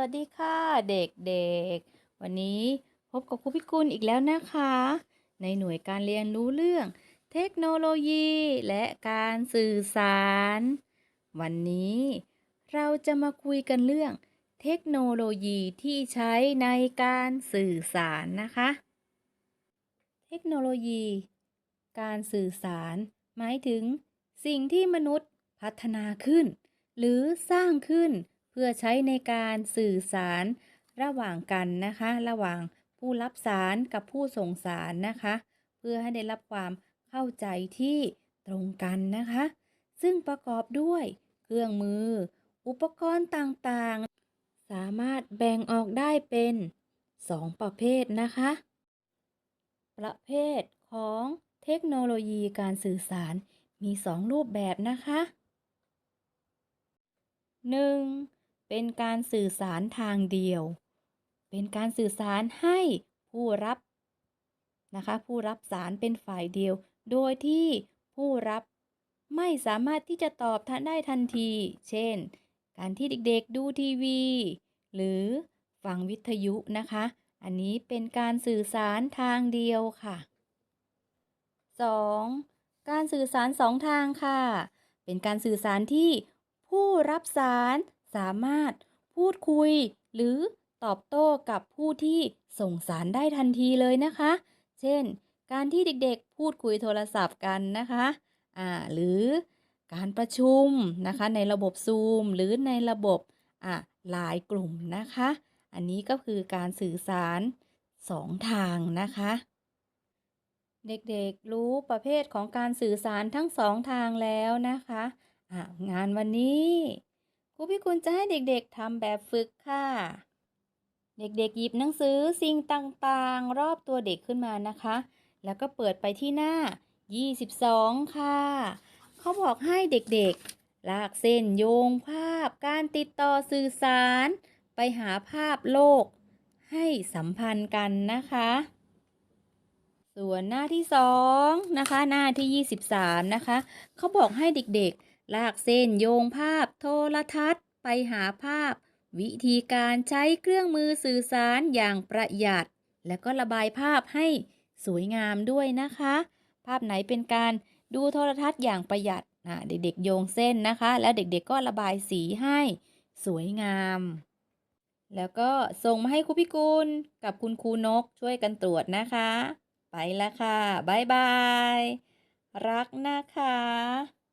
วัสดีค่ะเด็กๆ วันนี้พบกับครูพิกุลอีกแล้วนะคะ ในหน่วยการเรียนรู้เรื่อง เทคโนโลยีและการสื่อสาร วันนี้เราจะมาคุยกันเรื่อง เทคโนโลยีที่ใช้ในการสื่อสารนะคะ เทคโนโลยี การสื่อสาร หมายถึง สิ่งที่มนุษย์พัฒนาขึ้น หรือสร้างขึ้น เพื่อใช้ในการสื่อสารระหว่างกันนะคะ ระหว่างผู้รับสารกับผู้ส่งสารนะคะ เพื่อให้ได้รับความเข้าใจที่ตรงกันนะคะ ซึ่งประกอบด้วยเครื่องมือ อุปกรณ์ต่างๆ สามารถแบ่งออกได้เป็น 2 ประเภทนะคะ ประเภทของเทคโนโลยีการสื่อสารมี 2 รูปแบบนะคะ 1. เป็นการสื่อสารทางเดียว เป็นการสื่อสารให้ผู้รับนะคะผู้รับสารเป็นฝ่ายเดียว โดยที่ผู้รับไม่สามารถที่จะตอบทันได้ทันที เช่น การที่เด็กๆดูทีวี หรือฟังวิทยุนะคะ อันนี้เป็นการสื่อสารทางเดียวค่ะ 2. การสื่อสารสองทางค่ะ เป็นการสื่อสารที่ผู้รับสาร สามารถพูดคุย หรือตอบโต้กับผู้ที่ส่งสารได้ทันทีเลยนะคะ เช่น การที่เด็กๆ พูดคุยโทรศัพท์กันนะคะอ่าหรือการประชุมนะคะในระบบซูมหรือในระบบอ่าหลายกลุ่มนะคะ อันนี้ก็คือการสื่อสารสองทางนะคะ เด็กๆรู้ประเภทของการสื่อสารทั้งสองทางแล้วนะคะอะงานวันนี้ ครูพี่คุณจะให้เด็กๆทำแบบฝึกค่ะ เด็กๆหยิบหนังสือสิ่งต่างๆ รอบตัวเด็กขึ้นมานะคะ แล้วก็เปิดไปที่หน้า 22 ค่ะ เขาบอกให้เด็กๆ ลากเส้นโยงภาพ การติดต่อสื่อสาร ไปหาภาพโลก ให้สัมพันธ์กันนะคะ ส่วนหน้าที่สองนะคะ หน้าที่ 23 นะคะ เขาบอกให้เด็กๆ ลากเส้นโยงภาพโทรทัศน์ ไปหาภาพ วิธีการใช้เครื่องมือสื่อสารอย่างประหยัด แล้วก็ระบายภาพให้สวยงามด้วยนะคะ ภาพไหนเป็นการดูโทรทัศน์อย่างประหยัดอะเด็กๆโยงเส้นนะคะ แล้วเด็กๆก็ระบายสีให้สวยงาม แล้วก็ส่งมาให้ครูพิกุลกับคุณครูนกช่วยกันตรวจนะคะ ไปแล้วค่ะ บ๊ายบาย รักนะคะ